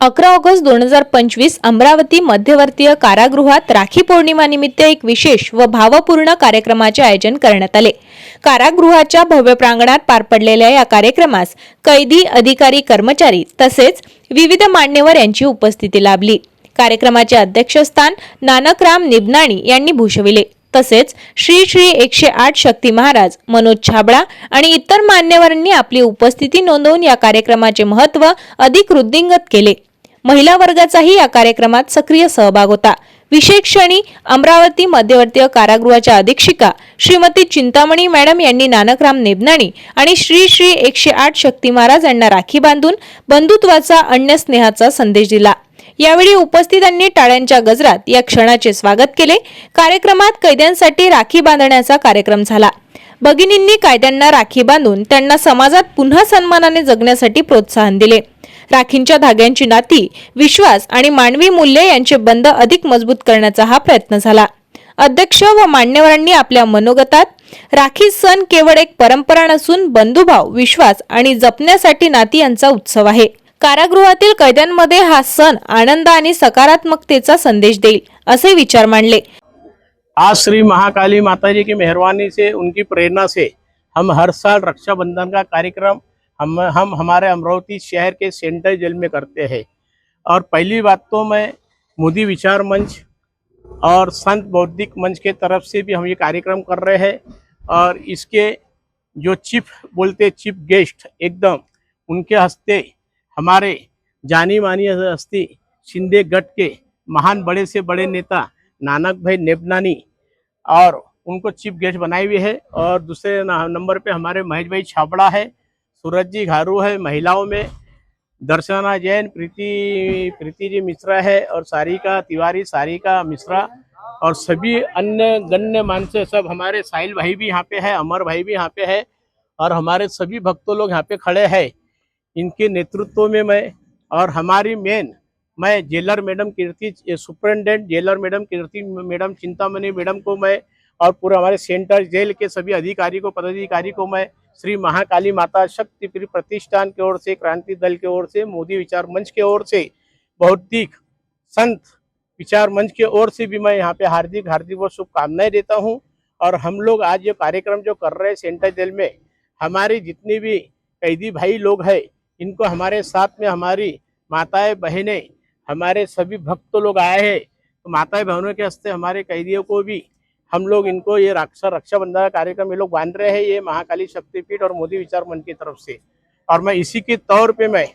अकरा ऑगस्ट दोन हजार पंचवीस अमरावती मध्यवर्तीय कारागृहात राखी पौर्णिमानिमित्त एक विशेष व भावपूर्ण कार्यक्रमाचे आयोजन करण्यात आले. कारागृहाच्या भव्य प्रांगणात पार पडलेल्या या कार्यक्रमास कैदी अधिकारी कर्मचारी तसेच विविध मान्यवर यांची उपस्थिती लाभली. कार्यक्रमाचे अध्यक्षस्थान नानकराम निबनाणी यांनी भूषविले. तसेच श्री श्री एकशे आठ शक्ती महाराज मनोज छाबळा आणि इतर मान्यवरांनी आपली उपस्थिती नोंदवून या कार्यक्रमाचे महत्त्व अधिक वृद्धिंगत केले. महिला वर्गाचाही या कार्यक्रमात सक्रिय सहभाग होता. विशेष क्षणी अमरावती मध्यवर्तीय कारागृहाच्या अधीक्षिका श्रीमती चिंतामणी मॅडम यांनी नानकराम नेबनाणी आणि श्री श्री एकशे आठ शक्ती महाराज यांना राखी बांधून बंधुत्वाचा अन्य स्नेहाचा संदेश दिला. यावेळी उपस्थितांनी टाळ्यांच्या गजरात या क्षणाचे स्वागत केले. कार्यक्रमात कैद्यांसाठी राखी बांधण्याचा कार्यक्रम झाला. भगिनींनी कायद्यांना राखी बांधून त्यांना समाजात पुन्हा सन्मानाने जगण्यासाठी प्रोत्साहन दिले. राखींच्या धाग्यांची नाती विश्वास आणि मानवी मूल्ये यांचे बंध अधिक मजबूत करण्याचा हा प्रयत्न झाला. अध्यक्ष व मान्यवरांनी आपल्या मनोगतात राखी सण केवळ एक परंपरा नसून बंधुभाव विश्वास आणि जपण्यासाठी नाती यांचा उत्सव आहे. कारागृहातील कैद्यांमध्ये हा सण आनंद आणि सकारात्मकतेचा संदेश देईल असे विचार मांडले. आज श्री महाकाली माता जी की मेहरबानी से उनकी प्रेरणा से हम हर साल रक्षाबंधन का कार्यक्रम हम हम हमारे अमरावती शहर के सेंट्रल जेल में करते हैं। और पहली बात तो मैं मोदी विचार मंच और संत बौद्धिक मंच के तरफ़ से भी हम ये कार्यक्रम कर रहे हैं और इसके जो चीफ बोलते चीफ गेस्ट एकदम, उनके हस्ते हमारे जानी मानी हस्ती शिंदे गट के महान बड़े से बड़े नेता नानक भाई नेबनानी और उनको चीफ गेस्ट बनाए हुए है। और दूसरे नंबर पे हमारे महेश भाई छाबड़ा है। सूरज जी घारू है, महिलाओं में। दर्शना जैन, प्रीति प्रीति जी मिश्रा है और सारिका तिवारी सारिका मिश्रा। और सभी अन्य गण्य मानसे सब हमारे साहिल भाई भी यहाँ पे है, अमर भाई भी यहाँ पे है और हमारे सभी भक्तों लोग यहाँ पे खड़े हैं। इनके नेतृत्व में मैं और हमारी मेन मैं jailer madam Kirti superintendent jailer madam Kirti madam Chintamani madam को मैं और पूरे हमारे सेंटर जेल के सभी अधिकारी को, पदाधिकारी को मैं श्री महाकाली माता शक्तिपीठ प्रतिष्ठान की ओर से, क्रांति दल की ओर से, मोदी विचार मंच की ओर से बौद्धिक संत विचार मंच की ओर से भी मैं यहाँ पे हार्दिक हार्दिक वो शुभकामनाएँ देता हूँ। और हम लोग आज ये कार्यक्रम जो कर रहे हैं सेंटर जेल में, हमारे जितनी भी कैदी भाई लोग हैं, इनको हमारे साथ में हमारी माताएँ, बहनें, हमारे सभी भक्त लोग आए हैं तो माताएँ, बहनों के हस्ते हमारे कैदियों को भी हम लोग इनको ये रक्षा, रक्षाबंधन कार्यक्रम ये लोग बाँध रहे हैं ये महाकाली शक्तिपीठ और मोदी विचार मंच की तरफ़ से। और मैं इसी के तौर पे मैं,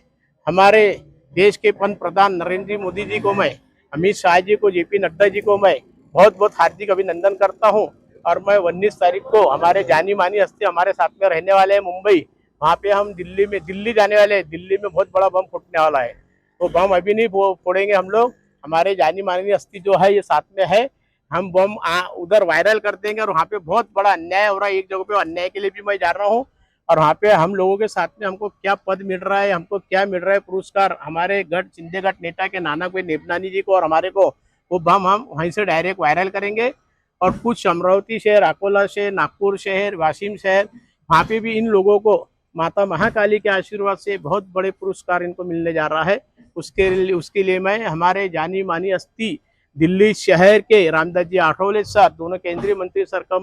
हमारे देश के पंत प्रधान नरेंद्र मोदी जी को मैं, अमित शाह जी को, जेपी नड्डा जी को मैं बहुत बहुत हार्दिक अभिनंदन करता हूँ। और मैं उन्नीस तारीख को हमारे जानी मानी हस्ती हमारे साथ में रहने वाले हैं मुंबई, वहाँ पे हम दिल्ली में, दिल्ली जाने वाले हैं। दिल्ली में बहुत बड़ा बम फूटने वाला है। तो बम अभी नहीं फोड़ेंगे हम लोग। हमारे जानी मानी हस्ती जो है ये साथ में है। हम बम उधर वायरल कर देंगे और वहाँ पे बहुत बड़ा अन्याय हो रहा है। एक जगह पे अन्याय के लिए भी मैं जा रहा हूँ और वहाँ पे हम लोगों के साथ में हमको क्या पद मिल रहा है, हमको क्या मिल रहा है पुरस्कार? हमारे गढ़, चिंदे गढ़ नेता के नानक भाई नेबनानी जी को और हमारे को, वो बम हम वहीं से डायरेक्ट वायरल करेंगे। और कुछ अमरावती शहर, अकोला शहर, नागपुर शहर, वाशिम शहर, वहाँ पे भी इन लोगों को माता महाकाली के आशीर्वाद से बहुत बड़े पुरस्कार इनको मिलने जा रहा है। उसके लिए उसके लिए मैं, हमारे जानी मानी अस्थि दिल्ली शहर के रामदास जी आठवले सर दोनों केंद्रीय मंत्री सर का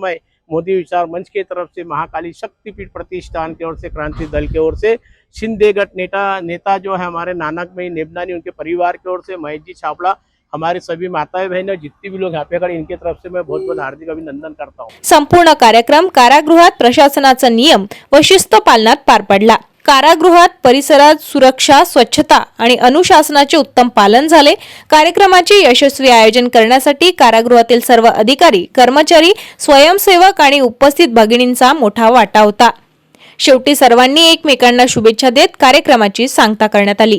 मोदी विचार मंच की तरफ से महाकाली शक्तिपीठ प्रतिष्ठान की ओर से क्रांति दल की ओर से शिंदे गट नेता नेता जो है हमारे नानक में नेबनानी उनके परिवार की ओर से महेश जी छापड़ा हमारे सभी माताएं बहनें जितनी भी लोग यहाँ पे खड़े इनकी तरफ से मैं बहुत बहुत हार्दिक अभिनंदन करता हूँ। संपूर्ण कार्यक्रम कारागृहात प्रशासनाचा नियम व शिस्त पालनात पार पडला। कारागृहात परिसरात सुरक्षा स्वच्छता आणि अनुशासनाचे उत्तम पालन झाले. कार्यक्रमाचे यशस्वी आयोजन करण्यासाठी कारागृहातील सर्व अधिकारी कर्मचारी स्वयंसेवक आणि उपस्थित भगिनींचा मोठा वाटा होता. शेवटी सर्वांनी एकमेकांना शुभेच्छा देत कार्यक्रमाची सांगता करण्यात आली.